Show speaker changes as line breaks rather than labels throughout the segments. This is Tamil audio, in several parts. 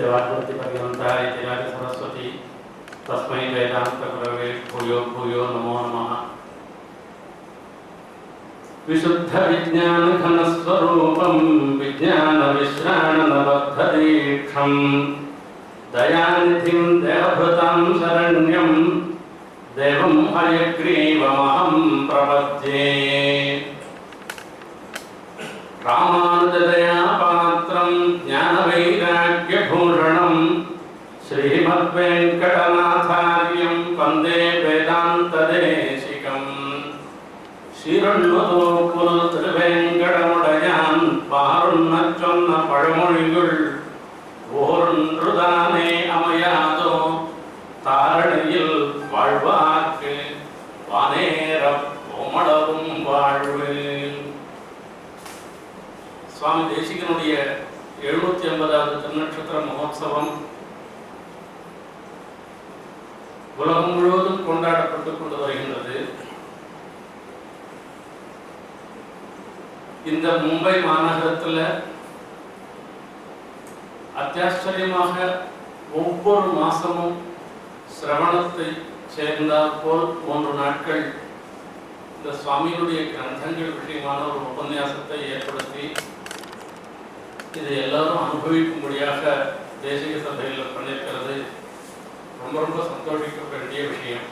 यस्य वाग्वृत्तिपर्यन्ता इति सरस्वती तस्मै वेदान्तगुरवे भूयो भूयो नमो नमः विशुद्धविज्ञानघनस्वरूपं विज्ञानविश्राणनबद्धदीक्षम् दयानिधिं देवभृतां शरण्यं देवं हयग्रीवमहं प्रपद्ये रामानुजदयापात्रं श्रीमद्वेङ्कटनाथार्यं वन्दे वेदान्तदेशिकम् சீரண்மதோ புல் திருவேங்கடமுடையான் பாருண்ணச் சொன்ன பழமொழிகள் ஓரொன்றுதானே அமையாதோ தாரணியில் வாழ்வார்க்கு வானேர கோமளவும் வாழ்வு சுவாமி தேசிகனுடைய எழுநூத்தி ஐம்பதாவது திருநட்சத்திர மகோத்சவம் உலகம் முழுவதும் கொண்டாடப்பட்டுக் கொண்டு வருகின்றது. இந்த மும்பை மாநகரத்தில் அத்தியாச்சரியமாக ஒவ்வொரு மாசமும் சிரவணத்தை சேர்ந்தால் போல் மூன்று நாட்கள் இந்த சுவாமியினுடைய கிரந்தங்கள் விஷயமான ஒரு உபன்யாசத்தை ஏற்படுத்தி இதை எல்லாரும் அனுபவிக்கும்படியாக தேசிய சபையில் பண்ணியிருக்கிறது. ரொம்ப ரொம்ப சந்தோஷிக்க வேண்டிய விஷயம்.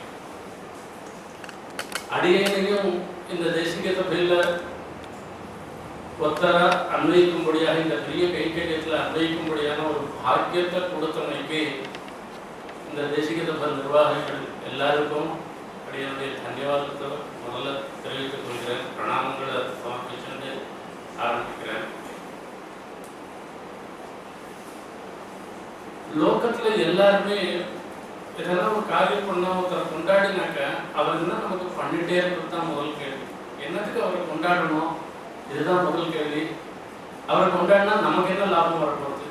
அடியேனையும் இந்த தேசிக சபையில் ஒத்தர அன்வைக்கும்படியாக இந்த பெரிய கைங்கரியத்தில் அன்வைக்கும்படியான ஒரு பாக்கியத்தை கொடுத்தமைக்கு இந்த தேசிக சபை நிர்வாகிகள் எல்லாருக்கும் அடியனுடைய தன்யவாதத்தை முதல்ல தெரிவித்துக் கொள்கிறேன். பிரணாமங்களை சமர்ப்பிச்சு ஆரம்பிக்கிறேன். லோகத்தில் எல்லாருமே இதெல்லாம் ஒரு காரியம் பண்ணால் ஒருத்தரை கொண்டாடினாக்க அவர் என்ன நமக்கு பண்ணிட்டே இருக்கிறது தான் முதல் கேள்வி. என்னத்துக்கு அவரை கொண்டாடணும்? இதுதான் முதல் கேள்வி. அவரை கொண்டாடினா நமக்கு என்ன லாபம் வரப்போகுது?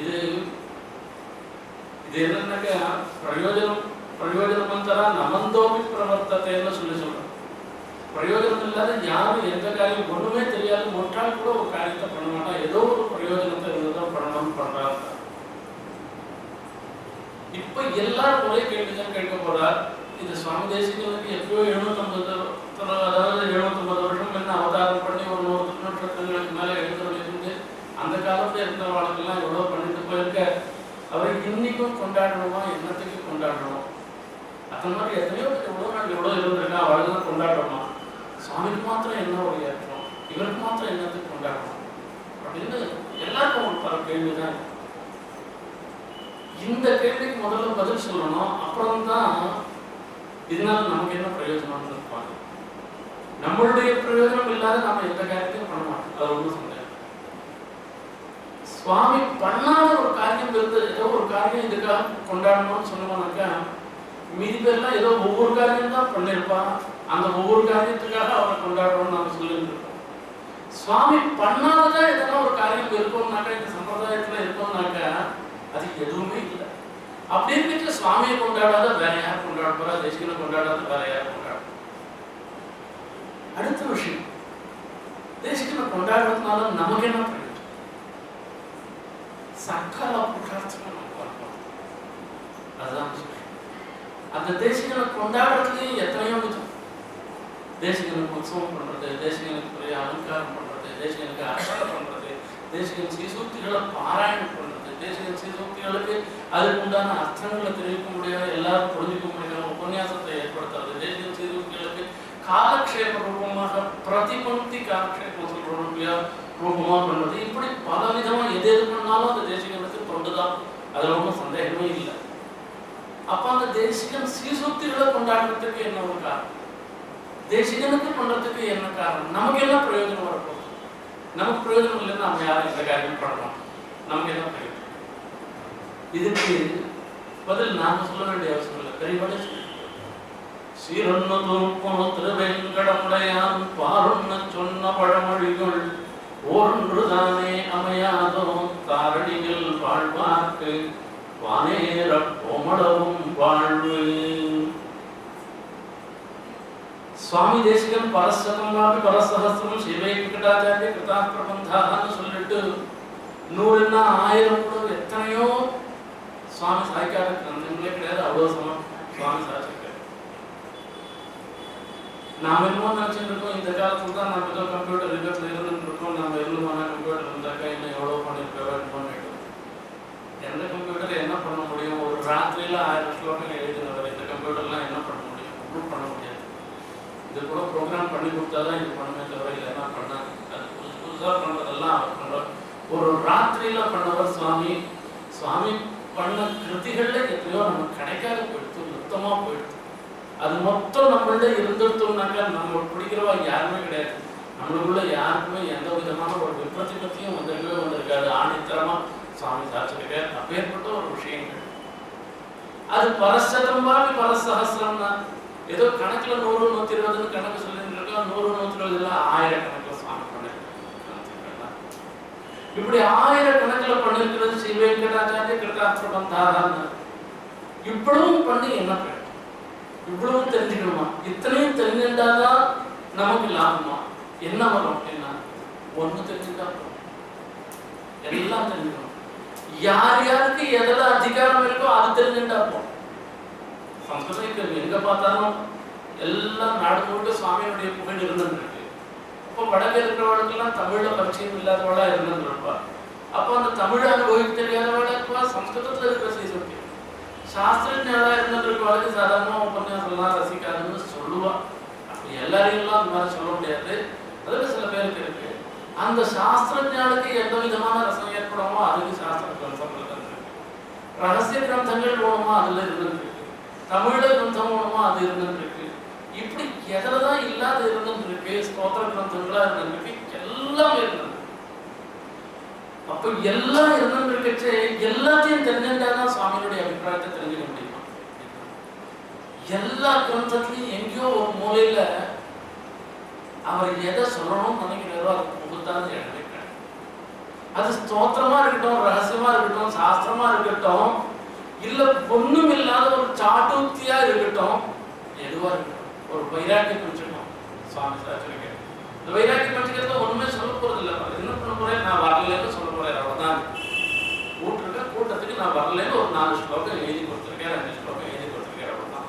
இது இது என்னன்னாக்கா பிரயோஜனம் பிரயோஜனம் வந்தாரா நமந்தோமி பிரவர்த்தத்தைன்னு சொல்லி சொல்கிறோம் பிரயோஜனம் இல்லாத யாரும் எந்த காரியம் ஒண்ணுமே தெரியாது ஒன்றால் கூட ஒரு காரியத்தை பண்ண மாட்டான். ஏதோ ஒரு பிரயோஜனத்தை இருந்துதான் பண்ணணும்னு பண்ணுறாங்க இப்போ எல்லாரும் ஒரே கேள்விதான் கேட்க போறார். இந்த சுவாமி தேசிகனுக்கு எப்பயோ எழுநூத்தம்பது அதாவது எழுநூத்தம்பது வருஷம் என்ன அவதாரம் பண்ணி ஒரு நூறு திருநட்சத்திரங்களுக்கு மேலே எழுந்துருந்து அந்த காலத்துல இருந்தவர்களுக்கெல்லாம் எவ்வளவு பண்ணிட்டு போயிருக்க அவரை இன்னைக்கும் கொண்டாடுறோமா? என்னத்துக்கு கொண்டாடணும் அந்த மாதிரி எத்தனையோ எவ்வளோ நாள் எவ்வளோ இருந்திருக்கா? அவளுக்கு கொண்டாடுறோமா? சுவாமிக்கு மாத்திரம் என்ன ஒரு ஏற்றம்? இவருக்கு மாத்திரம் என்னத்துக்கு கொண்டாடுறோம்? அப்படின்னு எல்லாருக்கும் ஒரு பல கேள்விதான் இந்த கேள்விக்கு முதல்ல பதில் சொல்லணும். அப்புறம் தான் இதனால நமக்கு என்ன பிரயோஜனம்னு இருப்பாங்க நம்மளுடைய பிரயோஜனம் இல்லாத நாம எந்த காரியத்தையும் பண்ண மாட்டோம். அது ஒன்றும் சந்தேகம் சுவாமி பண்ணாத ஒரு காரியம் இருந்து ஏதோ ஒரு காரியம் இதுக்காக கொண்டாடணும்னு சொன்னோம்னாக்கா மீதி பேர்லாம் ஏதோ ஒவ்வொரு காரியம் தான் பண்ணியிருப்பான் அந்த ஒவ்வொரு காரியத்துக்காக அவரை கொண்டாடுறோம்னு நாம சொல்லிட்டு இருக்கோம் சுவாமி பண்ணாததா எதனா ஒரு காரியம் இருக்கோம்னாக்கா இந்த சம்பிரதாயத்துல இருக்கோம்னாக்கா அது எதுவுமே இல்லை. அப்படி இருந்துட்டு சுவாமியை கொண்டாடாத வேற யார் கொண்டாட போறா? தேசிகனை கொண்டாடாத வேற யார் கொண்டாட அடுத்த விஷயம். தேசிகனை கொண்டாடுறதுனால நமக்கு என்ன பிரயோஜனம் சக்கல புருஷார்த்தமா அதுதான் சொல்றேன் அந்த தேசிகனை கொண்டாடுறதுலயும் எத்தனையோ விதம். தேசிகனுக்கு உற்சவம் பண்றது தேசிகனுக்கு அலங்காரம் பண்றது தேசிகனுக்கு அர்ச்சனை பண்றது தேசிகன் சீசூத்திகளை பாராயணம் பண்றது தேசிகன் அதற்குண்டான அர்த்தங்களை தெரிவிக்க முடியாத எல்லாரும் புரிஞ்சுக்க முடியாத உபன்யாசத்தை ஏற்படுத்தாது தேசிய சீர்திருத்திகளுக்கு காலக்ஷேப ரூபமாக பிரதிபந்தி காலக்ஷேப சொல்றோம் ரூபமாக பண்ணுறது இப்படி பல விதமா எது எது பண்ணாலும் அந்த தேசியங்களுக்கு தொண்டுதான். அதுல ஒன்றும் சந்தேகமே இல்லை. அப்ப அந்த தேசிகன் சீசூக்திகளை கொண்டாடுறதுக்கு என்ன ஒரு காரணம்? தேசிகனுக்கு பண்றதுக்கு என்ன காரணம்? நமக்கு என்ன பிரயோஜனம் வரப்போகுது? நமக்கு பிரயோஜனம் இல்லைன்னு நம்ம யாரும் எந்த காரியம் பண்ணலாம். நமக்கு என்ன பிரயோஜனம் ಇದಕ್ಕೆ ಬದಲು ನಾನು சொல்ல வேண்டிய ಅವಶ್ಯಕ ಇಲ್ಲ ಕರಿಬಡ சீரொன்னு தூர்க்கொணு திருவெங்கடமுடையான் பாருன்னு சொன்ன பழமொழிகள் ஒன்றுதானே அமையாதோ காரணிகள் வாழ்வார்க்கு. வானேர பொமளவும் வாழ்வு. சுவாமி தேசிகன் பரசகமாபி பரசகஸ்திரம் சிவை வெங்கடாச்சாரிய கிருதா பிரபந்தான்னு சொல்லிட்டு நூறுன்னா ஆயிரம் எத்தனையோ சுவாமி சாய்க்காத கிரந்தங்களே கிடையாது அவ்வளோ சமம் சுவாமி சாய்ச்சிருக்காரு. நாம் என்னமோ நினச்சிட்டு இருக்கோம் இந்த காலத்துல தான் நம்ம ஏதோ கம்ப்யூட்டர் யுகத்துல இருந்துட்டு இருக்கோம் நம்ம இருந்தோம்னா கம்ப்யூட்டர் இருந்தாக்கா இன்னும் எவ்வளோ பண்ணியிருக்கோம் பண்ணிட்டு எந்த கம்ப்யூட்டர் என்ன பண்ண முடியும்? ஒரு ராத்திரியில் ஆயிரம் ஸ்லோகம் எழுதினவர் இந்த கம்ப்யூட்டர்லாம் என்ன பண்ண முடியும்? ஒன்றும் பண்ண முடியாது. இது கூட ப்ரோக்ராம் பண்ணி கொடுத்தா தான் இது பண்ணுமே தவிர இல்லைன்னா பண்ணாங்க அது புதுசு புதுசாக பண்ணுறதெல்லாம் அவர் பண்ணுறார் ஒரு ராத்திரியில் பண்ணவர் சுவாமி. சுவாமி பண்ண கிருதிகள்ல எப்படியோ நமக்கு கிடைக்காத போயிடுத்து மொத்தமா போயிடுது அது மொத்தம் நம்மள்ட இருந்துட்டோம்னாக்கா நம்ம பிடிக்கிறவா யாருமே கிடையாது நம்மளுக்குள்ள யாருக்குமே எந்த விதமான ஒரு விபத்தை பத்தியும் வந்திருக்கவே வந்திருக்காது ஆணித்தரமா சுவாமி சாச்சிருக்காரு அப்பேற்பட்ட ஒரு விஷயங்கள் அது பரசதம்பாவி பரசஹசிரம் தான் ஏதோ கணக்குல நூறு நூத்தி இருபதுன்னு கணக்கு சொல்லிட்டு இருக்கோம் நூறு நூத்தி இருபது இல்ல ஆயிரக்கணக்கில் இப்படி ஆயிரக்கணக்கில் பண்ணிருக்கிறது ஸ்ரீ வெங்கடாச்சாரிய கிருதார்த்த தாரான் இவ்வளவும் பண்ணி என்ன பயன் இவ்வளவும் தெரிஞ்சுக்கணுமா? இத்தனையும் தெரிஞ்சிருந்தாதான் நமக்கு லாபமா? என்ன வரும் அப்படின்னா ஒண்ணு தெரிஞ்சுட்டா எல்லாம் தெரிஞ்சுக்கணும். யார் யாருக்கு எதெல்லாம் அதிகாரம் இருக்கோ அது தெரிஞ்சுட்டா போகும் சம்ஸ்கிருதம் எங்க பார்த்தாலும் எல்லாம் நாடு முழுக்க சுவாமியுடைய புகழ் இருந்தது இப்போ வடக்கு இருக்கிறவர்களுக்கெல்லாம் தமிழ்ல பரிச்சயம் இல்லாதவளா இருந்திருப்பா அப்போ அந்த தமிழ் அனுபவிக்க தெரியாதவளா இருப்பா சம்ஸ்கிருதத்துல இருக்கிற சீசோக்கி சாஸ்திரஞானா இருந்திருக்கவளுக்கு சாதாரணமா உபன்யாசம்லாம் ரசிக்காதுன்னு சொல்லுவா. அப்படி எல்லாரையும் அந்த மாதிரி சொல்ல முடியாது. அதுல சில பேருக்கு இருக்கு. அந்த சாஸ்திரஞானுக்கு எந்த விதமான ரசம் ஏற்படுமோ அதுக்கு சாஸ்திர கிரந்தம் இருக்கு. ரகசிய கிரந்தங்கள் மூலமா அதுல இருந்துருக்கு தமிழ கிரந்தம் மூலமா அது இருந்துருக்கு இப்படி எதுலதான் இல்லாத இருந்துருக்கு ஸ்தோத்திர கிரந்தங்களா இருந்திருக்கு எல்லாம் இருந்தது அப்ப எல்லாம் இருந்துருக்கச்சு எல்லாத்தையும் தெரிஞ்சுட்டாதான் சுவாமியுடைய அபிப்பிராயத்தை தெரிஞ்சுக்க முடியுமா. எல்லா கிரந்தத்திலையும் எங்கேயோ ஒரு மூலையில அவர் எதை சொல்லணும்னு நினைக்கிறாரோ அதை முகத்தான் எழுதிருக்காரு அது ஸ்தோத்திரமா இருக்கட்டும் ரகசியமா இருக்கட்டும் சாஸ்திரமா இருக்கட்டும் இல்ல பொண்ணும் இல்லாத ஒரு சாட்டுத்தியா இருக்கட்டும் எதுவா இருக்கட்டும். ஒரு வைராக்கிய பஞ்சகம் சுவாமி சாச்சிருக்காரு இந்த வைராக்கிய பஞ்சகத்தை ஒண்ணுமே சொல்ல போறது இல்ல அவர் என்ன பண்ண போறேன் நான் வரலன்னு சொல்ல போறேன் அவ்வளவுதான் கூட்டிருக்க கூட்டத்துக்கு நான் வரலன்னு ஒரு நாலு ஸ்லோகம் எழுதி கொடுத்துருக்கேன் ரெண்டு ஸ்லோகம் எழுதி கொடுத்துருக்கேன் அவ்வளவுதான்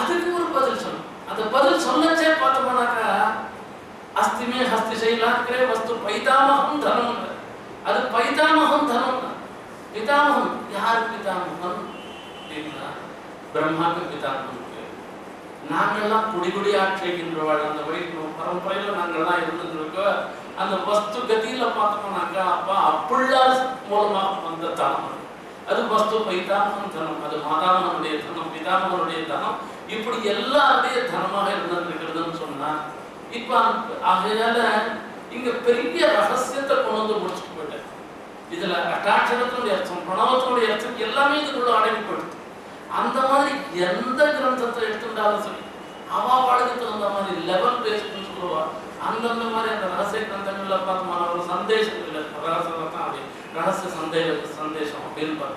அதுக்கு ஒரு பதில் சொல்லணும் அந்த பதில் சொல்லச்சே பார்த்தோம்னாக்கா அஸ்திமே ஹஸ்தி சைலாக்கிரே வஸ்து பைதாமகம் தனம் அது பைதாமகம் தனம் பிதாமகம் யார் பிதாமகம் அப்படின்னா பிரம்மாக்கு பிதாமகம் நாங்கெல்லாம் குடி குடி அந்த வைஷ்ணவ பரம்பரையில நாங்கெல்லாம் இருந்துருக்கோம். அந்த வஸ்து கதியில பார்த்தோம்னாக்கா அப்பா அப்புள்ளார் மூலமாக வந்த தனம் அது. வஸ்து பைதாமகம் தனம் அது மாதாமனுடைய தனம் பிதாமகனுடைய தனம். இப்படி எல்லாருடைய தனமாக இருந்திருக்கிறதுன்னு சொன்னா இப்போ ஆகையால இங்க பெரிய ரகசியத்தை கொண்டு வந்து முடிச்சுட்டு போயிட்டேன் இதுல அட்டாட்சணத்தினுடைய அர்த்தம் பிரணவத்தினுடைய அர்த்தம் எல்லாமே இதுக்குள்ள அடங்கி அந்த மாதிரி எந்த கிரந்தத்தை எடுத்துட்டாலும் சரி அவா வாழ்க்கை தகுந்த மாதிரி லெவல் பேஸ்ட்னு சொல்லுவா. அந்தந்த மாதிரி அந்த ரகசிய கிரந்தங்கள்ல பார்த்து மாணவர்கள் சந்தேஷம் இல்லை. ரகசியம் தான் அப்படி ரகசிய சந்தேக சந்தேஷம் அப்படின்னு பாரு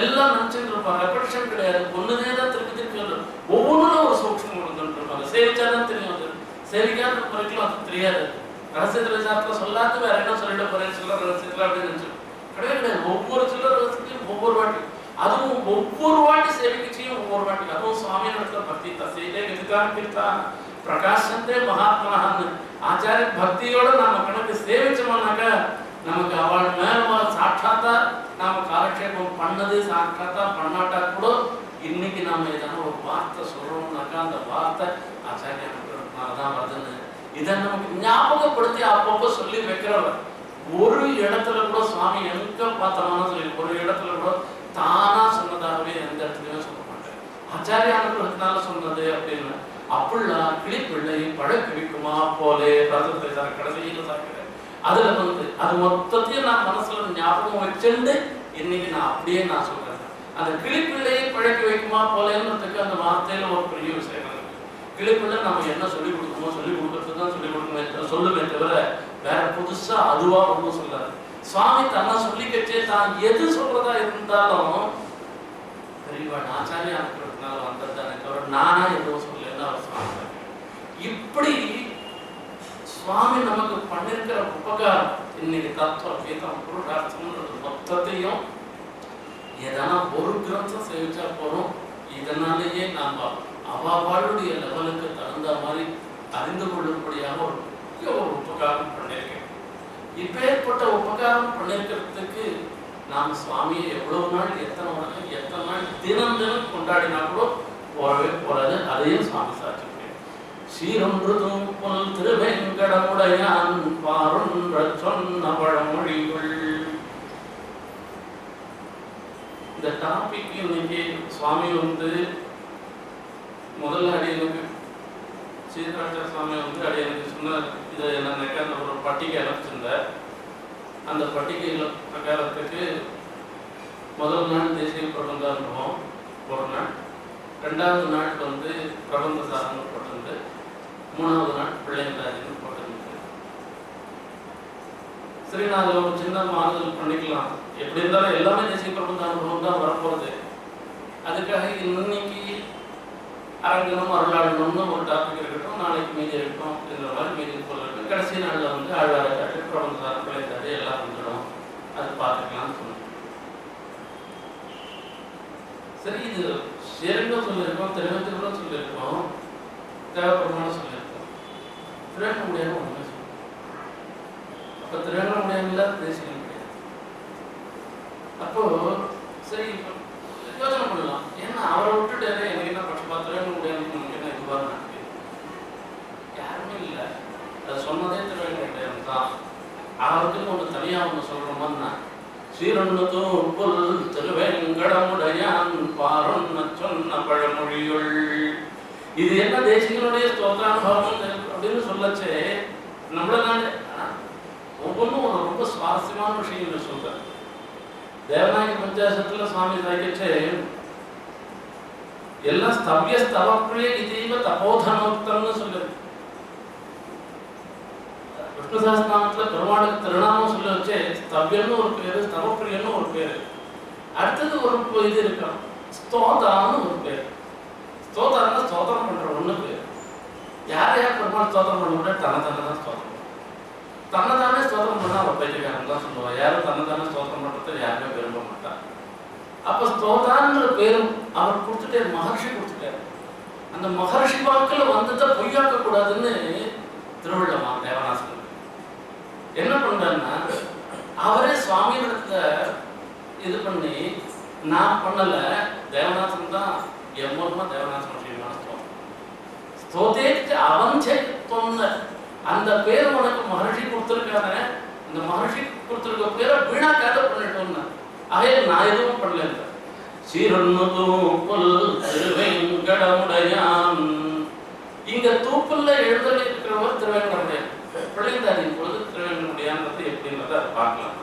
எல்லாம் நினைச்சுட்டு இருப்பாங்க. ரெப்ரஷன் கிடையாது. ஒண்ணுதே தான் திருப்பி திருப்பி வந்து ஒவ்வொன்றும் ஒரு சூக்ஷ்மம் வந்துட்டு இருப்பாங்க. சேவிச்சாதான் தெரியும் அது. சேவிக்காத வரைக்கும் அது தெரியாது. ரகசியத்தில் சாப்பிட சொல்லாத வேற என்ன சொல்லிட்டு போறேன்னு சொல்ல ரகசியத்தில் அப்படின்னு நினைச்சு கிடையாது கிடையாது. ஒவ்வொரு சில ரகசியத்தையும் ஒவ்வொரு வாட்டி அதுவும் ஒவ்வொரு வாட்டி சேவிக்கச்சையும் ஒவ்வொரு வாட்டி அதுவும் சுவாமி இடத்துல பக்தி தசையிலே எதுக்காக கிருத்தான் பிரகாசந்தே மகாத்மனான்னு ஆச்சாரிய பக்தியோட நாம கணக்கு சேவிச்சோம்னாக்க நமக்கு அவள் மேல சாட்சாத்தா நாம காலக்ஷேபம் பண்ணது சாட்சாத்தா பண்ணாட்டா கூட இன்னைக்கு நாம ஏதாவது ஒரு வார்த்தை சொல்றோம்னாக்கா அந்த வார்த்தை ஆச்சாரிய தான் வருதுன்னு. இதை நமக்கு ஞாபகப்படுத்தி அப்பப்போ சொல்லி வைக்கிறவர். ஒரு இடத்துல கூட சுவாமி எங்க பார்த்தோம்னா சொல்லி ஒரு இடத்துல கூட தானா சொன்னதாகவே எந்த இடத்துலயும் சொல்ல மாட்டேன் ஆச்சாரிய அனுகிரகத்தினால சொன்னது அப்படின்னு அப்படிலாம் கிளிப்பிள்ளை பழக்கு விக்குமா போலே ரசத்தை சார் கடைசியில் சாக்கிறேன் அதுல வந்து அது மொத்தத்தையும் நான் மனசுல ஞாபகம் வச்சிருந்து இன்னைக்கு நான் அப்படியே நான் சொல்றேன் அந்த கிளிப்பிள்ளையை பழக்க வைக்குமா போலேன்றதுக்கு அந்த வார்த்தையில ஒரு பெரிய விஷயம் கிளிப்பிள்ளை நம்ம என்ன சொல்லி கொடுக்கணுமோ சொல்லி கொடுக்கறது தான் சொல்லி கொடுக்கணும் சொல்லுமே தவிர வேற புதுசா அதுவா ஒன்றும் சொல்லாது சுவாமி தன்னை சொல்லிக்கிட்டே தான் எது சொல்றதா இருந்தாலும் பெரியவா ஆச்சாரியா இருக்கிறதுனால வந்ததுதானே தவிர நானா எதுவும் சொல்லலைன்னு அவர் சுவாமி? இப்படி சுவாமி நமக்கு பண்ணிருக்கிற உபகாரம் இன்னைக்கு தத்துவ கீதம் புருஷார்த்தம்ன்றது மொத்தத்தையும் எதனா ஒரு கிரந்தம் சேவிச்சா போறோம் இதனாலேயே நாம அவாவாளுடைய லெவலுக்கு தகுந்த மாதிரி அறிந்து கொள்ளும்படியாக ஒரு முக்கிய ஒரு உபகாரம் பண்ணியிருக்கேன் இப்பேற்பட்ட உபகாரம் பண்ணிருக்கிறதுக்கு நாம் சுவாமியை எவ்வளவு நாள் எத்தனை நாள் எத்தனை நாள் தினம் தினம் கொண்டாடினா கூட போகவே போகாது அதையும் சுவாமி சாட்சிருக்கேன் சீரொன்றுதும் புல் திருவெங்கடமுடையான் பாரொன்ற சொன்ன பழமொழிகள். இந்த டாபிக் இன்னைக்கு சுவாமி வந்து முதல்ல அடியனுக்கு சீதராஜா சுவாமி வந்து அடியனுக்கு சொன்ன இதை என்னன்னாக்கா அந்த ஒரு பட்டிகை அனுப்பிச்சிருந்தேன் அந்த பட்டிகையில் பிரகாரத்துக்கு முதல் நாள் தேசிய பிரபந்த அனுபவம் ஒரு நாள் ரெண்டாவது நாள் வந்து பிரபந்த சாதனம் போட்டிருந்து மூணாவது நாள் பிள்ளைங்கராஜன் போட்டிருந்து. சரி நான் அதை ஒரு சின்ன மாறுதல் பண்ணிக்கலாம். எப்படி இருந்தாலும் எல்லாமே தேசிய பிரபந்த அனுபவம் தான் வரப்போகுது. அதுக்காக இன்னைக்கு அரங்கனும் அருளாளணும்னு ஒரு டாபிக் இருக்கட்டும் நாளைக்கு மீதி இருக்கும் இந்த மாதிரி மீதி போல கடைசி நாளில் வந்து ஆழ்வாரை காட்டு பிரபந்தார் பிள்ளைந்தாரு எல்லாம் வந்துடும். அது பார்த்துக்கலாம்னு சொன்னேன். சரி இது சேரங்கம் சொல்லியிருக்கோம் திருவத்திரம் சொல்லியிருக்கோம் தேவைப்படுமான சொல்லியிருக்கோம் திருவேங்க முடியாது ஒன்றுமே சொல்லுவோம் அப்போ திருவேங்க முடியாதுல தேசியம் கிடையாது அப்போ சரி யோசனை பண்ணலாம். ஏன்னா அவரை விட்டுட்டாரு எனக்கு என்ன பட்சம் பார்த்துருவேன் முடியாது நமக்கு என்ன இதுவாக நடக்குது யாருமே இல்லை. அது சொன்னதே திருவேங்கடம் தான். அவருக்குன்னு ஒன்று தனியாக ஒன்று சொல்கிறோம்னா சீரொன்னுதும் புல் திருவேங்கடமுடையான் பாரொன்ன சொன்ன பழமொழியுள். இது என்ன தேசிகளுடைய ஸ்தோத்திரானுபவம் அப்படின்னு சொல்லச்சே. நம்மள நாடு ஒவ்வொன்றும் ஒரு ரொம்ப சுவாரஸ்யமான விஷயங்கள் சொல்கிறேன் தேவநாயக பஞ்சாசத்தில் சுவாமி சாய்க்கச்சே எல்லாம் ஸ்தவ்ய ஸ்தவப்பிரிய இதீவ தபோதனோக்தம்னு சொல்லுது. விஷ்ணு சஹஸ்ரநாமத்துல பெருமாளுக்கு திருநாமம் சொல்ல வச்சே ஸ்தவ்யன்னு ஒரு பேரு ஸ்தவப்பிரியன்னு ஒரு பேரு. அடுத்தது ஒரு இது இருக்கணும் ஸ்தோதான்னு ஒரு பேர். ஸ்தோதான்னா ஸ்தோத்திரம் பண்ற ஒண்ணு பேர். யார் யார் பெருமாள் ஸ்தோத்திரம் பண்ண முடியாது தன்னை தன்னை தான் ஸ்தோத்திரம் தன்னை தானே ஸ்தோத்திரம் பண்ணா பெரிய பைத்தியக்காரன் தான் சொல்லுவான் யாரும் தன்னை தானே ஸ்தோத்திரம் பண்றது யாருமே விரும்ப மாட்டான் அப்ப ஸ்தோதான்ற பேரும் அவர் கொடுத்துட்டாரு மகர்ஷி கொடுத்துட்டார். அந்த மகர்ஷி வாக்குல வந்ததை பொய்யாக்க கூடாதுன்னு திருவள்ளுவா தேவநாசன் என்ன பண்றாருன்னா அவரே சுவாமி இடத்துல இது பண்ணி நான் பண்ணல தேவநாசன் தான் எம்மூர்மா தேவநாசன் ஸ்ரீமான ஸ்தோத்திரம் ஸ்தோதேச்சு அவன் சொன்ன அந்த பேர் உனக்கு மகர்ஷி கொடுத்துருக்காங்க அந்த மகர்ஷி கொடுத்துருக்க பேரை வீணாக்காத பண்ணிட்டோம்னா அதே நான் எதுவும் பண்ணல. சீரொன்னுதும் புல் திருவேங்கடமுடையான் இங்க தூப்புல்ல எழுந்தடி இருக்கிறவர் திருவேங்கடமுடையான் பிழைந்தாரின் பொழுது திருவேங்கடமுடையான்றது எப்படின்றத அதை பார்க்கலாம்.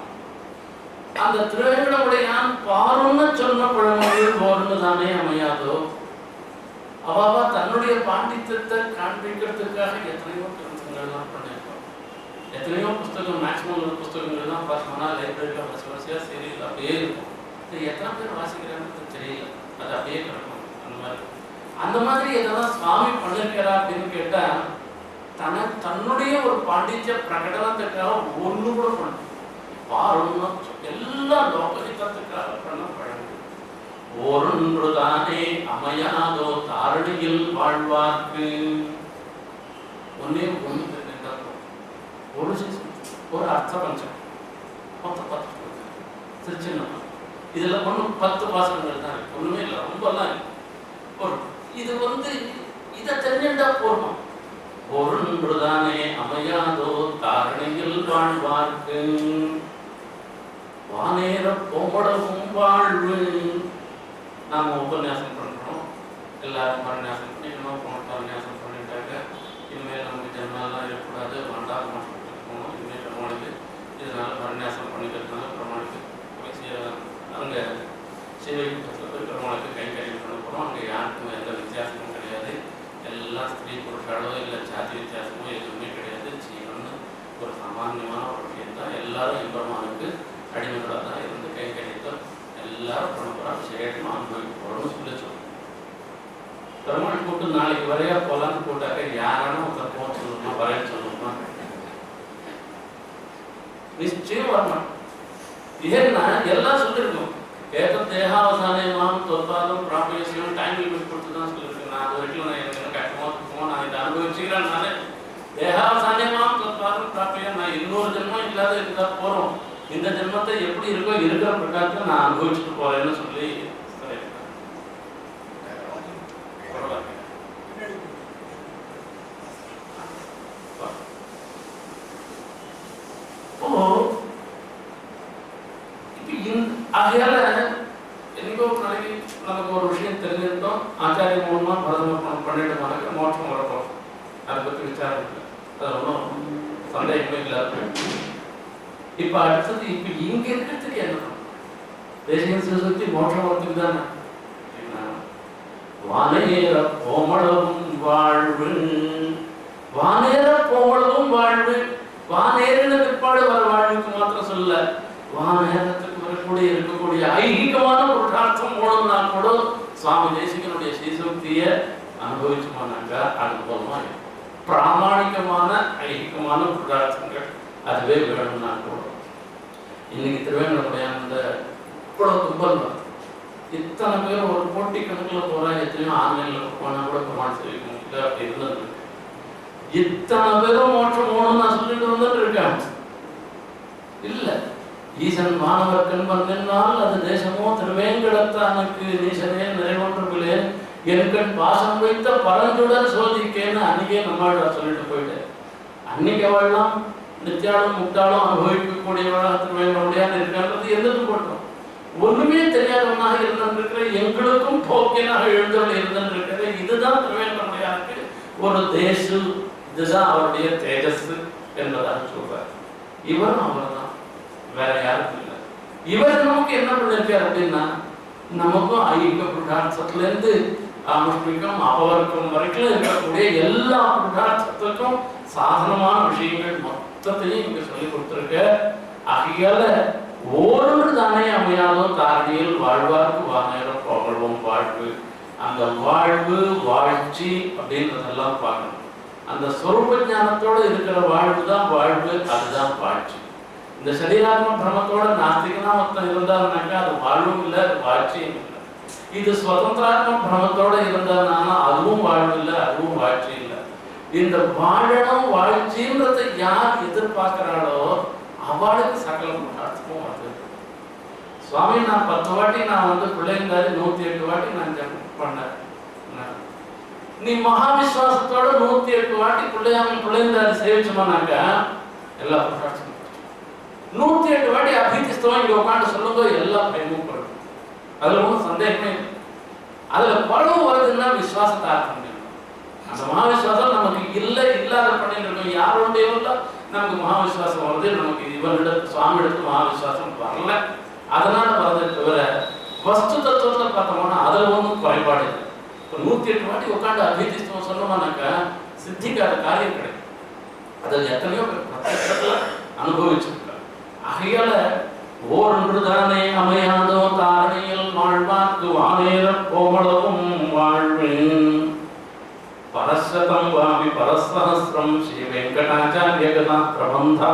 அந்த திருவேங்கடமுடையான் பாருன்னு சொன்ன பழமொழியில் போர்னு தானே அமையாதோ? அவாவா தன்னுடைய பாண்டித்தத்தை காண்பிக்கிறதுக்காக எத்தனையோ கிரந்தங்கள்லாம் பண்ணியிருக்கோம் எத்தனையோ புஸ்தகம் மேக்ஸிமம் உள்ள புஸ்தகங்கள்லாம் பார்த்தோம்னா லைப்ரரியில் வரிசை வரிசையாக சீரியல் அப்படியே இருக்கும். இது எத்தனை பேர் வாசிக்கிறாங்கன்னு தெரியல. அது அப்படியே கிடக்கும். அந்த மாதிரி. அந்த மாதிரி எதெல்லாம் சுவாமி பண்ணிருக்கிறா அப்படின்னு கேட்டா தன தன்னுடைய ஒரு பாண்டித்ய பிரகடனத்துக்காக ஒன்று கூட பண்ணும் பாருன்னு எல்லா லோகஹிதத்துக்காக பண்ண பழங்கு. தானே அமையாதோ தாரணியில் வாழ்வார்க்கு. ஒன்னே ஒன்று ஒரு ஒரு அர்த்த பஞ்சம். மொத்தம் பத்து திருச்சின்னமா இதில் ஒன்றும் பத்து வாசகங்கள் தான் இருக்கு. ஒன்றுமே இல்லை. ரொம்பலாம் ஒரு இது வந்து இதை தெரிஞ்சுட்டா போகணும் பொருள்தானே அமையாதோ தாரணியில் வாழ்வார்க்கு. வானேர கோமடவும் வாழ்வு. நாம உபன்யாசம் பண்ணுறோம் எல்லாரும் பரநியாசம் பண்ணிக்கணும் போனோம் பரநியாசம் பண்ணிட்டாங்க. இனிமேல் நமக்கு ஜென்மெல்லாம் இருக்கக்கூடாது. வேண்டாம் மாற்றத்துக்கு போகணும் இனிமேல் பெருமாளுக்கு இதனால பரநியாசம் பண்ணிக்கிறதுனால பெருமாளுக்கு போய் சேர அங்கே சிவை கூட்டத்தில் போய் பெருமாளுக்கு கை கழிவு பண்ண போகிறோம் அங்கே யாருக்கும் எந்த வித்தியாசமும் கிடையாது. எல்லாம் ஸ்திரீ பொருட்களோ இல்லை ஜாதி வித்தியாசமோ எதுவுமே கிடையாது. செய்யணும்னு ஒரு சாமானியமான ஒரு விஷயம் தான். எல்லாரும் எம்பெருமானுக்கு அடிமைகளாக தான் இருந்து கை கழித்தோம் எல்லாரும் பண்ண போகிறோம் விசேஷமாக அனுபவிக்க போகிறோம்னு சொல்லி சொல்லுவோம் பெருமாள் கூட்டு நாளைக்கு வரையா போகலான்னு போட்டாக்க யாரான ஒருத்தர் போக சொல்லணும்னா வரைய சொல்லணுமா நிச்சயம் ஏன்னா எல்லாம் சொல்லியிருக்கோம் ஏதோ தேகாவசானே மாம் தொற்பாதம் பிராபியசியம் டைம் லிமிட் கொடுத்து தான் சொல்லியிருக்கேன் நான் அது வரைக்கும் நான் எனக்கு கஷ்டமாக இருக்கும் நான் இதை அனுபவிச்சுக்கிறேன் நானே தேகாவசானே மாம் தொற்பாதம் பிராபியம் நான் இன்னொரு ஜென்மம் இல்லாத இருந்தால் போகிறோம் இந்த ஜென்மத்தை எப்படி இருக்கோ இருக்கிற பிரகாரத்தை நான் அனுபவிச்சுட்டு போகிறேன்னு சொல்லி சொல்லியிருக்கேன். பரவாயில்ல. இப்போ இப்போ இந்த ஆகையால எங்கோ நாளைக்கு நமக்கு ஒரு விஷயம் தெரிஞ்சிருந்தோம் ஆச்சாரிய மூலமா பரதமர்ப்பணம் பண்ணிட்டு மனக்கு மோட்சம் வரப்போம் அதை பற்றி விசாரம் இல்லை. அது ஒன்றும் சந்தேகமே இல்லாத இப்ப அடுத்தது இப்ப இங்க இருக்கிறதுக்கு என்ன பண்ணணும்? தேசிய சிவசக்தி மோட்சம் வரத்துக்கு தானே? வானேர கோமளவும் வாழ்வு. வானேர கோமளவும் வாழ்வு. வானேறின பிற்பாடு வர வாழ்வுக்கு மாத்திரம் சொல்ல வானேரத்தில் கூட இருக்கக்கூடிய ஐகிகமான புருஷார்த்தம் மூலம்னா கூட சுவாமி தேசிகனுடைய ஸ்ரீசக்திய அனுபவிச்சுமானாங்க அனுபவமா இருக்கும். பிராமாணிகமான ஐகிகமான புருஷார்த்தங்கள் அதுவே வேணும்னா கூட இன்னைக்கு திருவேங்கடமுடைய அந்த இவ்வளவு துன்பல் வருது. இத்தனை பேர் ஒரு போட்டி கணக்கில் போறாங்க எத்தனையோ ஆன்லைன்ல போனா கூட பிரமாணம் தெரிவிக்க முடியல அப்படி இருந்தது இத்தனை பேரும் மோட்சம் போகணும்னு நான் சொல்லிட்டு வந்துட்டு இருக்கேன் இல்ல ஈசன் மாணவர் கண்பன் நின்னால் அது தேசமோ திருவேங்கடத்தானுக்கு ஈசனே நிறைவொன்றுமில்லே என் பாசம் வைத்த பரஞ்சுடன் சோதிக்கேன்னு அன்னைக்கே நம்மாழ்வார் சொல்லிட்டு போயிட்டேன் அன்னைக்கு அவள்லாம் நித்தியாலும் முட்டாலும் அனுபவிக்கக்கூடியவளாக திருவேங்கடமுடியாது இருக்கின்றது எதிர்த்து போட்டோம் ஒண்ணுமே தெரியாதவனாக இருந்திருக்கிற எங்களுக்கும் போக்கினாக எழுந்தவன் இருந்திருக்கிற இதுதான் திருவேங்கடமுடியாருக்கு ஒரு தேசு. இதுதான் அவருடைய தேஜஸ் என்பதாக சொல்றார் இவரும் அவர்தான். வேற யாருக்கும் இல்லை. இவர் நமக்கு என்ன பண்ணிருக்கார் அப்படின்னா நமக்கும் ஐக புருஷார்த்தத்துல இருந்து அனுஷ்மிக்கம் அபவர்க்கம் வரைக்கும் இருக்கக்கூடிய எல்லா புருஷார்த்தத்துக்கும் சாதனமான விஷயங்கள் மொத்தத்தையும் இங்க சொல்லி கொடுத்துருக்க. ஆகையால ஒவ்வொரு தானே அமையாதோ காரணியில் வாழ்வார்க்கு வானேரம் புகழ்வோம் வாழ்வு. அந்த வாழ்வு வாழ்ச்சி அப்படின்றதெல்லாம் பார்க்கணும். அந்த சொரூப ஞானத்தோட இருக்கிற வாழ்வு தான் வாழ்வு அதுதான் வாழ்ச்சி. இந்த சரீராத்ம பிரமத்தோட நாஸ்திகனா மொத்தம் இருந்தாருனாக்கா அது வாழ்வும் இல்லை வாழ்ச்சியும் இல்லை. இது சுதந்திராத்ம பிரமத்தோட இருந்தானா அதுவும் வாழ்வு இல்லை அதுவும் வாழ்ச்சி இல்லை. இந்த வாழணும் வாழ்ச்சின்றதை யார் எதிர்பார்க்கிறாளோ அவளுக்கு சகல புருஷார்த்தமும் வருது சுவாமி நான் பத்து வாட்டி நான் வந்து பிள்ளைங்க நூத்தி எட்டு வாட்டி நான் ஜெபம் பண்ணேன். நீ மகாவிஸ்வாசத்தோட நூத்தி எட்டு வாட்டி பிள்ளையாமல் பிள்ளைங்க சேவிச்சோமானாக்க எல்லா புருஷார்த்தமும் நூத்தி எட்டு வாட்டி அபிதிஸ்தவம் இங்கே உட்காந்து சொல்லுங்க எல்லா பயமும் படும். ஒன்றும் சந்தேகமே இல்லை. அதுல பழம் வருதுன்னா விசுவாசத்தை ஆக்க அந்த மகாவிஸ்வாசம் நமக்கு இல்லை இல்லாத பண்ணிட்டு இருக்கோம் இல்லை நமக்கு மகாவிஸ்வாசம் வருது. நமக்கு இவரிடத்து சுவாமியிடத்து இடத்து வரல. அதனால வரதை தவிர வஸ்து தத்துவத்தில் பார்த்தோம்னா அதில் ஒன்றும் குறைபாடு இல்லை. இப்போ நூத்தி எட்டு வாட்டி உட்காந்து அபிதிஸ்தவம் சொன்னோம்னாக்கா சித்திக்காத காரியம் கிடைக்கும் அதில் எத்தனையோ பேர் இடத்துல அனுபவிச்சிருக்காங்க. ஆகையால ஓரொன்று தானே அமையாதோ தாரணையில் வாழ்வார்க்கு வானேற கோமளவும் வாழ்வேன். பரஸ்வதம் வாமி பரசஹஸ்ரம் ஸ்ரீ வெங்கடாச்சாரிய கதா பிரபந்தா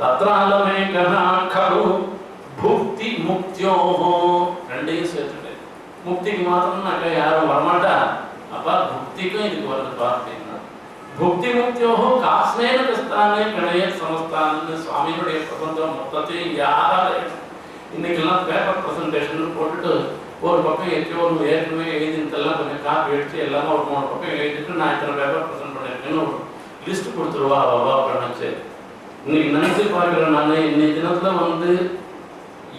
தத்ராலமே கதா கரு புக்தி முக்தியோஹோ ரெண்டையும் சேர்த்துட்டு முக்திக்கு மாத்திரம் நாங்கள் யாரும் வரமாட்டா? அப்பா புக்திக்கும் இதுக்கு வருதுப்பா பார்த்தேன் புக்தி முக்தியோஹோ காஸ்மேன கிறிஸ்தானே கணைய சமஸ்தானன்னு சுவாமியினுடைய பிரபந்தம் மொத்தத்தையும் யாரால இன்னைக்கெல்லாம் பேப்பர் ப்ரெசன்டேஷன் போட்டுட்டு ஒரு பக்கம் எங்கேயோ ஒரு ஏற்கனவே எழுதினதெல்லாம் கொஞ்சம் காப்பி எடுத்து எல்லாமே ஒரு மூணு பக்கம் எழுதிட்டு நான் இத்தனை பேப்பர் ப்ரெசென்ட் பண்ணியிருக்கேன்னு ஒரு லிஸ்ட் கொடுத்துருவா அவா பண்ணுச்சு இன்னைக்கு நினைச்சு பார்க்குறேன் நான் இன்னைக்கு தினத்துல வந்து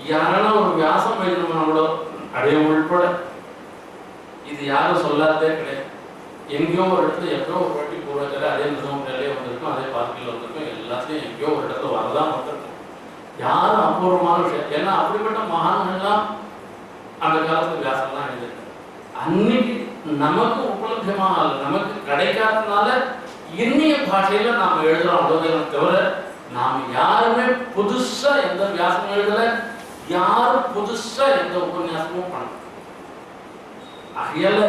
யாரான ஒரு வியாசம் எழுதணும்னா கூட அடைய உள்பட. இது யாரும் சொல்லாததே கிடையாது. எங்கேயோ ஒரு இடத்துல எப்போ ஒரு வாட்டி உலகத்தில் அதே மிதம் வந்திருக்கும் அதே பார்க்கில் வந்திருக்கும் எல்லாத்தையும் எங்கேயோ ஒரு இடத்துல வரதான் வந்திருக்கும். யாரும் அபூர்வமான விஷயம். ஏன்னா அப்படிப்பட்ட மகான்கள்லாம் அந்த காலத்துல வியாசம்லாம் எழுதிருக்கு அன்னைக்கு நமக்கு உபலபியமாக நமக்கு கிடைக்காததுனால இன்னைய பாஷையில நாம எழுதுறோம் அவ்வளோதான் தவிர நாம் யாருமே புதுசா எந்த வியாசமும் எழுதல யாரும் புதுசா எந்த உபன்யாசமும் பண்ணல. ஆகையால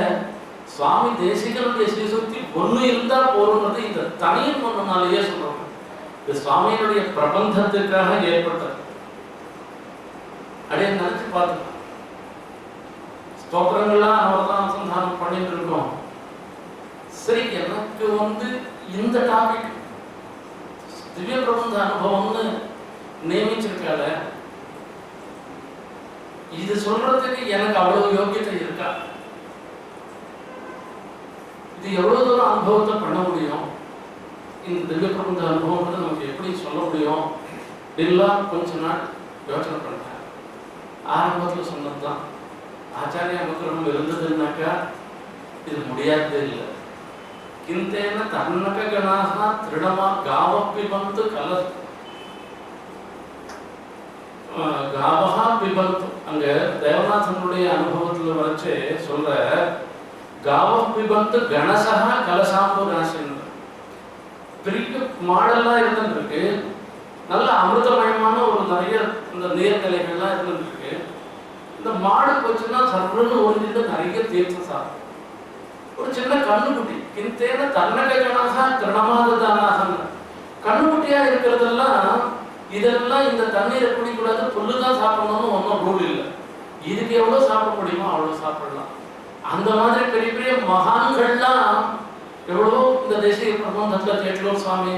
சுவாமி தேசிகனுடைய ஸ்ரீசக்தி ஒண்ணு இருந்தா போறோம்ன்றது இந்த தனியின் ஒண்ணுனாலேயே சொல்றோம். இது சுவாமியினுடைய பிரபந்தத்திற்காக ஏற்பட்டது. அப்படியே நினைச்சு பார்த்துக்கலாம் ஸ்தோத்திரங்கள்லாம் அவர் தான் அனுசந்தானம் பண்ணிட்டு இருக்கோம். சரி எனக்கு வந்து இந்த டாபிக் திவ்ய பிரபந்த அனுபவம்னு நியமிச்சிருக்கால இது சொல்றதுக்கு எனக்கு அவ்வளவு யோக்கியத்தை இருக்கா? இது எவ்வளவு தூரம் அனுபவத்தை பண்ண முடியும்? இந்த திவ்ய பிரபந்த அனுபவம் நமக்கு எப்படி சொல்ல முடியும்? எல்லாம் கொஞ்ச நாள் யோசனை பண்ணுறேன் ஆரம்பத்தில் சொன்னதுதான். ஆச்சாரிய அனுகிரகம் இருந்ததுன்னாக்கா இது முடியாததே இல்லை. கிந்தேன தன்னக கணாக திருடமா காவப்பி வந்து கல காவகா பிபந்து அங்க தேவநாதனுடைய அனுபவத்துல வரைச்சு சொல்ற காவ பிபந்து கணசகா கலசாம்பு நாசின் பிரிக்க மாடெல்லாம் இருந்துருக்கு நல்ல அமிர்தமயமான ஒரு நிறைய இந்த நீர்நிலைகள்லாம் இருந்துருக்கு இந்த மாடு போச்சுன்னா சர்வன்னு ஒன்றிட்டு நிறைய தீர்த்தம் சாப்பிடும். ஒரு சின்ன கண்ணுக்குட்டி கிந்தேன தன்னக கணாக திருணமாததானாக கண்ணுக்குட்டியா இருக்கிறதெல்லாம் இதெல்லாம் இந்த தண்ணீரை குடிக்கூடாது புல்லு தான் சாப்பிடணும்னு ஒன்றும் ரூல் இல்லை. இதுக்கு எவ்வளோ சாப்பிட முடியுமோ அவ்வளோ சாப்பிடலாம். அந்த மாதிரி பெரிய பெரிய மகான்கள்லாம் எவ்வளோ இந்த தேசிய பிரபந்தத்தில் கேட்லூர் சுவாமி.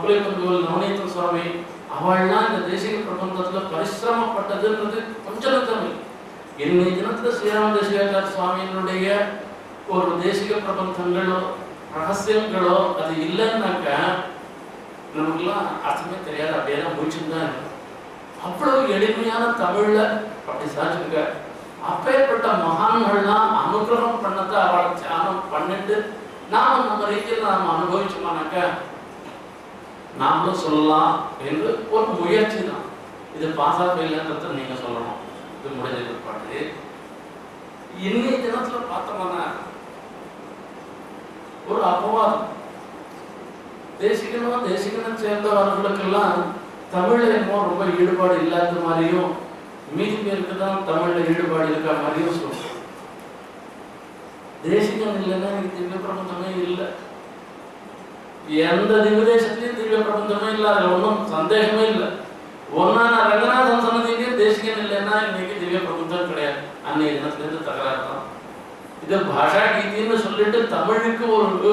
புலிப்பந்தூர் நவநீதன் சுவாமி. அவள்லாம் இந்த தேசிய பிரபந்தத்தில் பரிசிரமப்பட்டதுன்றது கொஞ்சம் தமிழ் இன்னைய தினத்துல ஸ்ரீராம தேசிகாச்சார சுவாமியினுடைய ஒரு தேசிக பிரபந்தங்களோ ரகசியங்களோ அது இல்லைன்னாக்க நமக்குலாம் அர்த்தமே தெரியாது. அப்படியே தான் முடிச்சுட்டு தான் அவ்வளவு எளிமையான தமிழ்ல அப்படி சாதிச்சிருக்க அப்பேற்பட்ட மகான்கள்லாம் அனுகிரகம் பண்ணதை அவளை தியானம் பண்ணிட்டு நாம நம்ம ரீதியில் நாம் அனுபவிச்சோமானாக்க நாமளும் சொல்லலாம் என்று ஒரு முயற்சி தான். இது பாசா இல்லைன்றத நீங்க சொல்லணும். இது முடிஞ்ச பிற்பாடு. இன்னைய தினத்துல பார்த்தோம்னா ஒரு அபவாதம். தேசிகனும் தேசிகனும் சேர்ந்தவர்களுக்கெல்லாம் தமிழ் என்னமோ ரொம்ப ஈடுபாடு இல்லாத மாதிரியும் மீதி பேருக்கு தான் தமிழ்ல ஈடுபாடு இருக்க மாதிரியும் சொல்றோம். தேசியம் இல்லைன்னா எனக்கு திவ்ய பிரபஞ்சமே இல்லை. எந்த திவ்யதேசத்திலையும் திவ்ய பிரபஞ்சமே இல்லை அதுல ஒன்றும் சந்தேகமே இல்லை. ஒன்னா நான் ரங்கநாதன் சன்னதிக்கே தேசிகன் இல்லைன்னா இன்னைக்கு திவ்ய பிரபஞ்சம் கிடையாது. அன்னைய தினத்துலேருந்து தகராறு தான். இது பாஷா கீதின்னு சொல்லிட்டு தமிழுக்கு ஒரு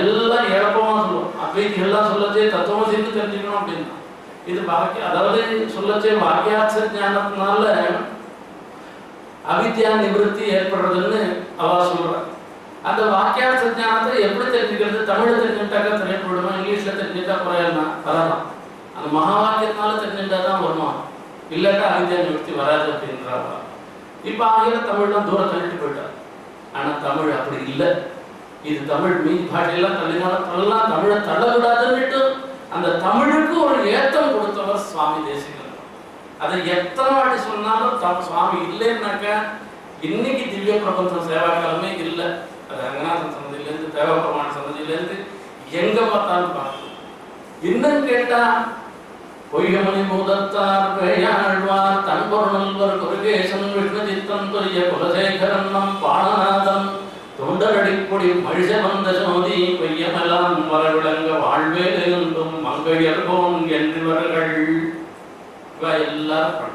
எல்லாம் இழப்பமாக சொல்லுவோம். அத்வைதிகள்லாம் தத்துவம் சேர்ந்து தெரிஞ்சுக்கணும் அப்படின்னா. இது பாக்கிய அதாவது சொல்லச்சே வாக்கியார்த்த ஞானத்தினால அவித்யா நிவர்த்தி ஏற்படுறதுன்னு அவ சொல்றான் அந்த வாக்கியார்த்த ஞானத்தை எப்படி தெரிஞ்சுக்கிறது தமிழ் தெரிஞ்சுட்டாக்கா தெரியப்படுமா இங்கிலீஷ்ல தெரிஞ்சுட்டா குறையலாம் வரலாம் அந்த மகா வாக்கியத்தினால தெரிஞ்சுட்டா தான் வருமா இல்லாட்டா அவித்யா நிவர்த்தி வராது அப்படின்றாங்க இப்ப ஆகிய தமிழ்லாம் தூரம் தள்ளிட்டு போயிட்டார் ஆனா தமிழ் அப்படி இல்லை இது தமிழ் மீன் பாஷையெல்லாம் தள்ளினாலும் தள்ளலாம் தமிழை தள்ளக்கூடாதுன்னுட்டு அந்த தமிழுக்கு ஒரு ஏத்தம் கொடுத்தவர் சுவாமி தேசிகன். அதை எத்தனை வாட்டி சொன்னாலும் சுவாமி இல்லைன்னாக்க இன்னைக்கு திவ்ய பிரபஞ்சம் சேவா காலமே இல்லை. அது ரங்கநாதன் சந்ததியிலேருந்து தேவபெருமான சந்ததியிலேருந்து எங்க பார்த்தாலும் பார்க்கணும் இன்னும் கேட்டா பொய்யமணி மூதத்தார் பேயாழ்வார் தன்பொருணல்வர் குருகேசன் விஷ்ணுஜித்தன் துரிய குலசேகரன் நம் பாணநாதன் தொண்டரடிப்பொடி மழிச வந்த சோதி பொய்யமெல்லாம் வரவிளங்க வாழ்வேல் இருந்தும் மங்கையர்கோன் என்றவர்கள். இவ எல்லாரும்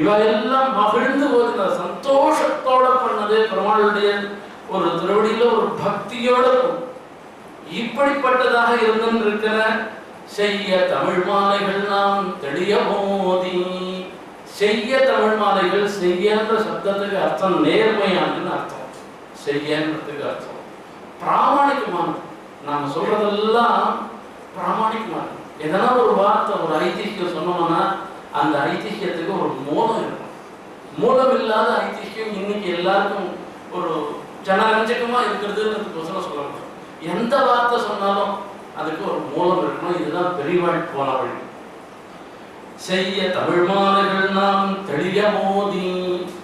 இவ எல்லாம் மகிழ்ந்து போதுங்க சந்தோஷத்தோட பண்ணது பெருமாளுடைய ஒரு திருவடியில ஒரு பக்தியோட இருக்கும். இப்படிப்பட்டதாக இருந்திருக்கிற செய்ய தமிழ் மாலைகள் நாம் தெளிய போதி. செய்ய தமிழ் மாலைகள் செய்யன்ற சப்தத்துக்கு அர்த்தம் நேர்மையானதுன்னு அர்த்தம். செய்யன்றதுக்கு அர்த்தம் பிராமணிக்கமானது நாம் சொல்றதெல்லாம் பிராமணிக்கமானது எதனா ஒரு வார்த்தை ஒரு ஐதிஹியம் சொன்னோம்னா அந்த ஐதிஹியத்துக்கு ஒரு மூலம் இருக்கும். மூலம் இல்லாத ஐதிஹியம் இன்னைக்கு எல்லாருக்கும் ஒரு ஜனரஞ்சகமா இருக்கிறதுன்றதுக்கோசரம் சொல்ல முடியும் எந்த வார்த்தை சொன்னாலும் அதுக்கு ஒரு மூலம் இருக்கணும். இதுதான் பெரியவாழ் போன வழி செய்ய தமிழ் மாணவர்கள் நாம் தெளிய மோதி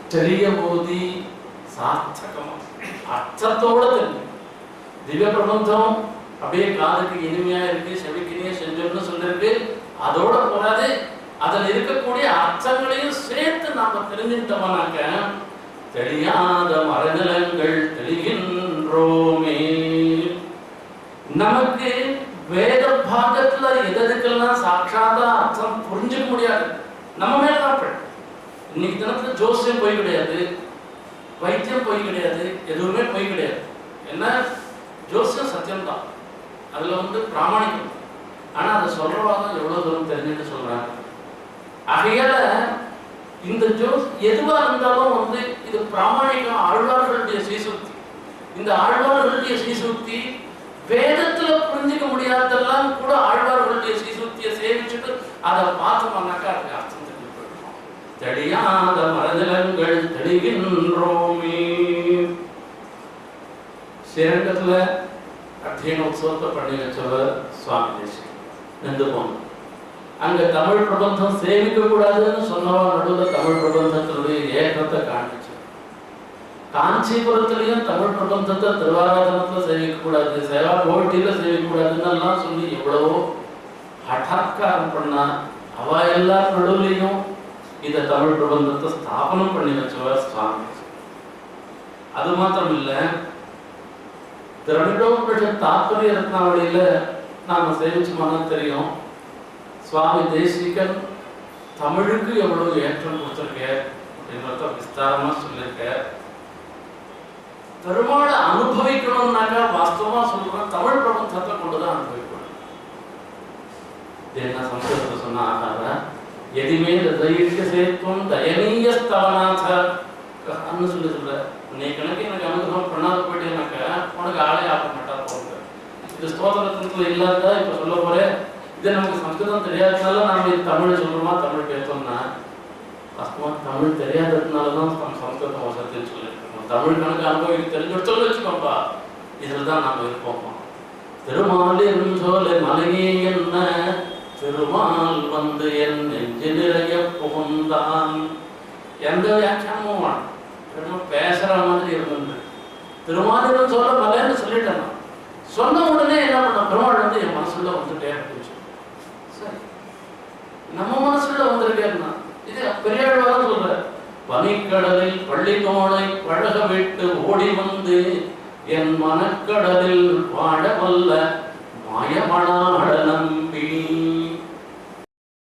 தெளிய மோதி சார்த்தகமா அர்த்தத்தோட தெரியும் திவ்ய பிரபந்தம் அப்படியே காதுக்கு இனிமையா இருக்கு செவிக்கினிய செஞ்சோம்னு சொல்லிருக்கு அதோட போறாது அதில் இருக்கக்கூடிய அர்த்தங்களையும் சேர்த்து நாம தெரிஞ்சுக்கிட்டோம்னாக்க தெரியாத மரநிலங்கள் தெளிகின்றோமே நமக்கு வேத பாகத்துல எது எதுக்கெல்லாம் சாட்சாத்தா அர்த்தம் புரிஞ்சுக்க முடியாது நம்ம மேல தான் இன்னைக்கு தினத்துல ஜோசியம் போய் கிடையாது வைத்தியம் போய் கிடையாது எதுவுமே போய் கிடையாது. என்ன ஜோசியம் சத்தியம்தான். அதில் வந்து பிராமணிக்கம். ஆனால் அதை சொல்கிறவாங்க எவ்வளோ தூரம் தெரிஞ்சுட்டு சொல்கிறாங்க ஆகையால் இந்த ஜோஸ் எதுவாக இருந்தாலும் வந்து இது பிராமணிக்கம் ஆழ்வார்களுடைய சீசுக்தி இந்த ஆழ்வார்களுடைய சீசுக்தி வேதத்தில் புரிஞ்சிக்க முடியாததெல்லாம் கூட ஆழ்வார்களுடைய சீசுக்தியை சேமிச்சுட்டு அதை பார்த்தோம்னாக்கா அதுக்கு தெளியாத மரஜலங்கள் தெளிகின்றோமே ஸ்ரீரங்கத்துல அத்தியன உற்சவத்தை பண்ணி வச்சவர் சுவாமி தேசிகன் நின்று போனோம் அங்க தமிழ் பிரபந்தம் சேமிக்க கூடாதுன்னு சொன்னவா நடுவில் தமிழ் பிரபந்தத்தினுடைய ஏற்றத்தை காண்பிச்சு. காஞ்சிபுரத்திலையும் தமிழ் பிரபந்தத்தை திருவாராதனத்தில் சேவிக்க கூடாது சேவா போட்டியில் சேவிக்க கூடாதுன்னு எல்லாம் சொல்லி எவ்வளவோ ஹட்டாத்காரம் பண்ணா அவ எல்லா நடுவுலையும் இதை தமிழ் பிரபந்தத்தை ஸ்தாபனம் பண்ணி வச்சவர் சுவாமி. அது மாத்திரம் இல்ல பெற்ற தாத்பரிய ரத்னாவளியில நாம சேவிச்சோம்னா தெரியும். சுவாமி தேசிகன் தமிழுக்கு எவ்வளவு ஏற்றம் கொடுத்துருக்க அப்படின்றத விஸ்தாரமா சொல்லியிருக்க பெருமாளை அனுபவிக்கணும்னாக்கா வாஸ்தவமா சொல்றேன் தமிழ் பிரபந்தத்தை கொண்டுதான் அனுபவிக்கணும். இது என்ன சம்ஸ்கிருதத்தை சொன்னா ஆகாத? எதுவுமே தயிர்க்க சேர்த்தும் தயனீய ஸ்தவநாத அன்னு சொல்லி சொல்ற நீ கணக்கு எனக்கு அனுகிரகம் பண்ணாத உனக்கு ஆளே ஆக மாட்டா போங்க இது ஸ்தோத்திரத்துல இல்லாத இப்ப சொல்ல போறேன்? இது நமக்கு சம்ஸ்கிருதம் தெரியாததுனால நாம இது தமிழ் சொல்றோமா? தமிழ் பேசணும்னா வாஸ்தவமா தமிழ் தெரியாததுனால தான் நம்ம சம்ஸ்கிருதம் வசதின்னு சொல்லியிருக்கோம். தமிழ் கணக்கு அனுபவிக்க சொல்ல வச்சுக்கோப்பா. இதில் தான் நாம் இருப்போம். திருமாலின் சோலை மலையே என்ன? திருமால் வந்து என் நெஞ்சு நிறைய புகுந்தான். எந்த வியாக்கியானமும் வேணும். வெறும் பேசுற மாதிரி இருந்தது திருமாலிடம் சொல்ல மலைன்னு சொல்லிட்டேன் சொன்ன உடனே என்ன பண்ண பெருமாள் வந்து என் மனசுல வந்துட்டே இருந்துச்சு. சரி. நம்ம மனசுல வந்திருக்கேன்னா இது பெரிய சொல்ற. பனிக்கடலில் பள்ளி தோளை பழக விட்டு ஓடி வந்து என் மனக்கடலில் வாழ வல்ல மாயமணாடனம்